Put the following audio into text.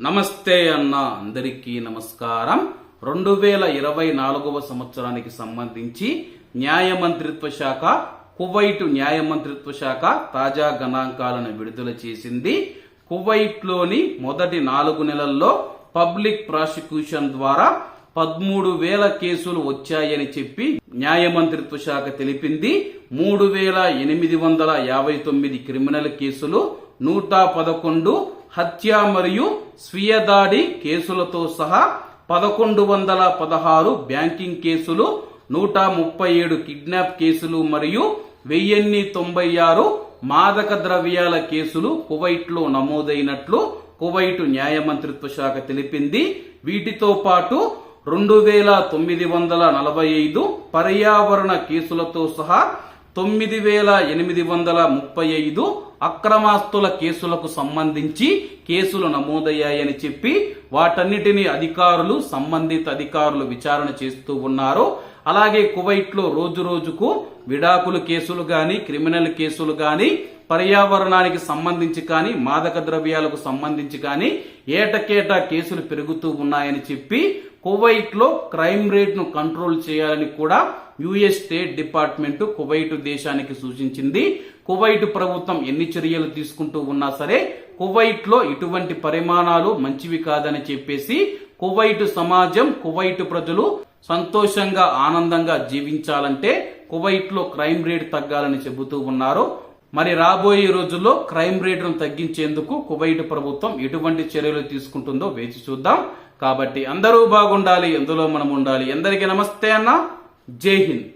నమస్తే అన్న అందరికీ నమస్కారం. రెండు వేల ఇరవై నాలుగవ సంవత్సరానికి సంబంధించి న్యాయ మంత్రిత్వ శాఖ కువైట్ న్యాయ మంత్రిత్వ శాఖ తాజా గణాంకాలను విడుదల చేసింది. కువైట్లోని మొదటి నాలుగు నెలల్లో పబ్లిక్ ప్రాసిక్యూషన్ ద్వారా పదమూడు వేల కేసులు వచ్చాయని చెప్పి న్యాయ మంత్రిత్వ శాఖ తెలిపింది. మూడు వేల ఎనిమిది వందల యాభై తొమ్మిది క్రిమినల్ కేసులు నూట పదకొండు హత్య మరియు స్వీయ దాడి కేసులతో సహా పదకొండు వందల పదహారు బ్యాంకింగ్ కేసులు నూట ముప్పై ఏడు కిడ్నాప్ కేసులు మరియు వెయ్యిన్ని తొంభై ఆరు మాదక ద్రవ్యాల కేసులు కువైట్లో నమోదైనట్లు కువైట్ న్యాయ మంత్రిత్వ శాఖ తెలిపింది. వీటితో పాటు రెండు వేల తొమ్మిది వందల నలభై ఐదు పర్యావరణ కేసులతో సహా తొమ్మిది వేల ఎనిమిది వందల ముప్పై ఐదు అక్రమాస్తుల కేసులకు సంబంధించి కేసులు నమోదయ్యాయని చెప్పి వాటన్నిటిని అధికారులు సంబంధిత అధికారులు విచారణ చేస్తూ ఉన్నారు. అలాగే కువైట్లో రోజు రోజుకు విడాకులు కేసులు గాని క్రిమినల్ కేసులు గాని పర్యావరణానికి సంబంధించి కానీ మాదక ద్రవ్యాలకు సంబంధించి కానీ ఏటకేటా కేసులు పెరుగుతూ ఉన్నాయని చెప్పి కువైట్లో క్రైమ్ రేట్ను కంట్రోల్ చేయాలని కూడా యుఎస్ స్టేట్ డిపార్ట్మెంట్ కువైట్ దేశానికి సూచించింది. కువైట్ ప్రభుత్వం ఎన్ని చర్యలు తీసుకుంటూ ఉన్నా సరే కువైట్లో ఇటువంటి పరిమాణాలు మంచివి కాదని చెప్పేసి కువైట్ సమాజం కువైట్ ప్రజలు సంతోషంగా ఆనందంగా జీవించాలంటే కువైట్లో క్రైమ్ రేట్ తగ్గాలని చెబుతూ ఉన్నారు. మరి రాబోయే రోజుల్లో క్రైమ్ రేటును తగ్గించేందుకు కువైట్ ప్రభుత్వం ఎటువంటి చర్యలు తీసుకుంటుందో వేచి చూద్దాం. కాబట్టి అందరూ బాగుండాలి ఎందులో మనం ఉండాలి అందరికీ నమస్తే అన్న. జై హింద్.